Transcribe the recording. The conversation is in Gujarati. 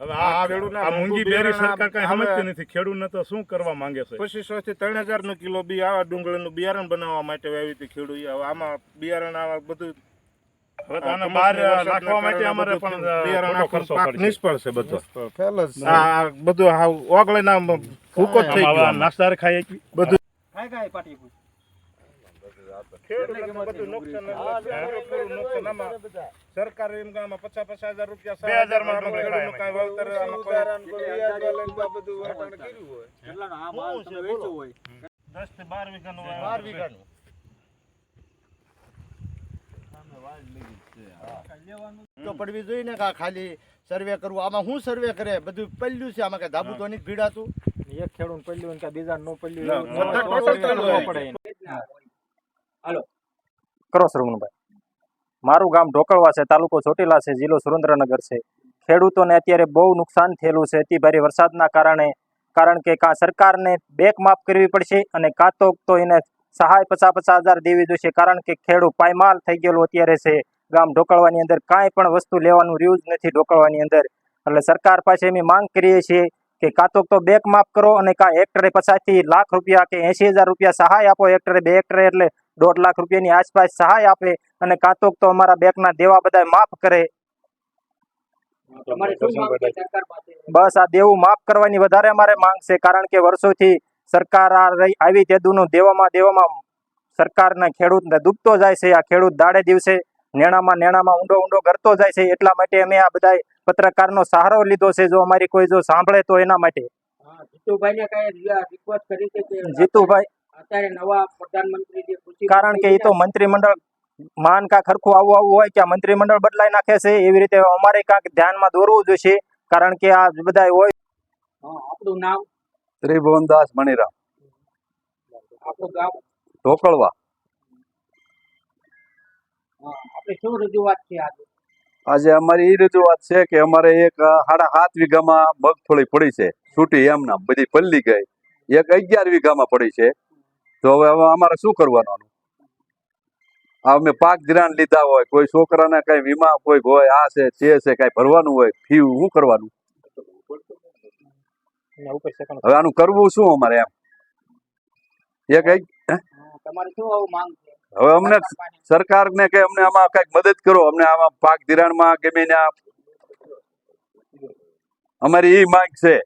હવે આ આ મૂંગી બેરી સરકાર કઈ સમજતી નથી. ખેડૂતને તો શું કરવા માંગે છે? પચીસો થી ત્રણ હજારનું કિલો બી આવા ડુંગળીનું બિયારણ બનાવવા માટે આવી હતી ખેડૂત હવે આમાં બિયારણ આવા બધું હવે આને બહાર નાખવા માટે અમારે પણ બિયારણ ખર્ચો નિષ્ફળ છે બધો. ફેલ જ આ આ બધું ઓગળે ના ભૂકો જ થઈ ગયો. નાસ્તાર ખાઈ બધું પાટી સરકાર એમ પચાસ પચાસ હજાર રૂપિયા દસથી બાર બાર તો પડવી જોઈએ ને કે ખાલી સર્વે કરવું? આમાં શું સર્વે કરે? બધું પલ્યું છે આમાં કઈ ધાબુ તો નહીં ભીડાતું એક ખેડૂત પડ્યું કે બીજા નો પડ્યું એને. કરો શ્રવણભાઈ મારું ગામ ઢોકળવા છે, તાલુકો ચોટીલા છે, જિલ્લો સુરેન્દ્રનગર છે. ખેડૂતોને અત્યારે બહુ નુકસાન થયેલું છે, અતિ ભારે વરસાદના કારણે. કારણ કે કાં સરકારને બેક માફ કરવી પડશે અને કાં તો તો એને સહાય પચાસ પચાસ હજાર દેવી જોઈશે કારણ કે ખેડૂત પાયમાલ થઈ ગયેલું અત્યારે છે, ગામ ઢોકળવાની અંદર. કાંઈ પણ વસ્તુ લેવાનું રહ્યું જ નથી ઢોકળવાની અંદર. એટલે સરકાર પાસે અમે માંગ કરીએ છીએ કે કાં તો તો બેક માફ કરો અને કાં હેક્ટરે પચાસથી લાખ રૂપિયા કે એંશી હજાર રૂપિયા સહાય આપો હેક્ટરે બે હેક્ટરે એટલે દોઢ લાખ રૂપિયાની આસપાસ સહાય આપે અને કાં તો તો અમારા બેકના દેવા બધા માફ કરે. બસ આ દેવું માફ કરવાની વધારે અમારે માંગ છે કારણ કે વર્ષોથી સરકાર આ આવી તેદુનું દેવામાં દેવામાં સરકારના ખેડૂતને ડૂબતો જાય છે. આ ખેડૂત દાડે દિવસે નેણામાં નેણામાં ઊંડો ઊંડો કરતો જાય છે એટલા માટે અમે આ બધા પત્રકારનો સહારો લીધો છે જો અમારી કોઈ જો સાંભળે તો એના માટે. હા જીતુભાઈને કાંઈ રિક્વેસ્ટ કરી છે કે જીતુભાઈ અત્યારે નવા પ્રધાનમંત્રી કારણ કે એ તો મંત્રીમંડળ માન કા ખરખું આવું આવું હોય કે આ મંત્રીમંડળ બદલાઈ નાખે છે એવી રીતે અમારે કાંઈક ધ્યાનમાં દોરવું જોઈશે કારણ કે આ બધા હોય. આપણું નામ? ત્રિભુવનદાસ મણિરામ. આપણું ગામ? ઢોકળવા. આપણે શું રજૂઆત છે આજે? આજે અમારી એ રજૂઆત છે કે અમારે એક સાડા સાત વીઘામાં મગફળી પડી છે. છૂટી એમના બધી પલ્લી ગઈ. એક અગિયાર વીઘામાં પડી છે. તો હવે અમારે શું કરવાનું? અમે પાક ધિરાણ લીધા હોય કોઈ છોકરાને કઈ વીમા કોઈ હોય આ છે તે છે કઈ ભરવાનું હોય ફી શું કરવાનું? હવે આનું કરવું શું અમારે એમ? એક તમારે શું આવું માંગ હવે અમને સરકાર ને કે અમને આમાં કંઈક મદદ કરો. અમને આમાં પાક ધિરાણમાં ગમે ને અમારી એ માંગ છે.